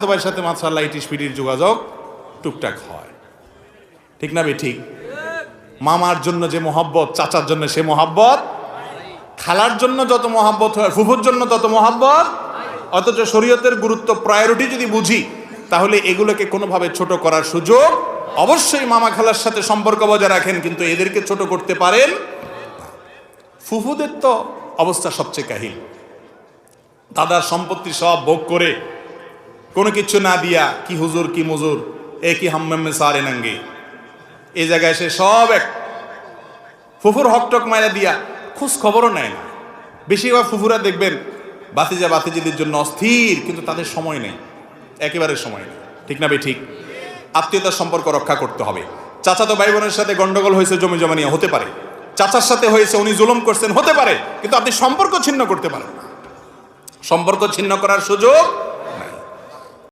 সবার সাথে মাসাল্লাহ ইটিস পিটির যোগাযোগ টুকটাক হয়। ঠিক না বে ঠিক? মামার জন্য যে মহাব্বত, চাচার জন্য সে মহাব্বত, খালার জন্য যত মহাব্বত হয়, ফুফুর জন্য তত মহাব্বত, অথচ শরীয়তের গুরুত্ব প্রায়োরিটি যদি বুঝি, তাহলে এগুলোকে কোনোভাবে ছোট করার সুযোগ অবশ্যই মামা খালার সাথে সম্পর্ক বজায় রাখেন, কিন্তু এদেরকে ছোট করতে পারেন ফুফুদের তো অবস্থা সবচেয়ে কাহিল। দাদার সম্পত্তি সব ভোগ করে কোনো কিছু না দিয়া কি হুজুর, কি মজুর, এ কি হাম্মামে সারে নাঙ্গে। এই জায়গায় সে সব এক। ফুফুর হকটক মায়েরা দিয়া খোঁজ খবরও নেয় না। বেশিরভাগ ফুফুরা দেখবেন বাতিজা বাতিজিদের জন্য অস্থির, কিন্তু তাদের সময় নেই। একেবারে সময় নেই। ঠিক না বে ঠিক। আত্মীয়তার সম্পর্ক রক্ষা করতে হবে। চাচাতো ভাই বোনের সাথে গন্ডগোল হয়েছে, জমি জমা নিয়ে হতে পারে। চাচার সাথে হয়েছে, উনি জুলুম করছেন, হতে পারে। কিন্তু আপনি সম্পর্ক ছিন্ন করতে পারেন সম্পর্ক ছিন্ন করার সুযোগ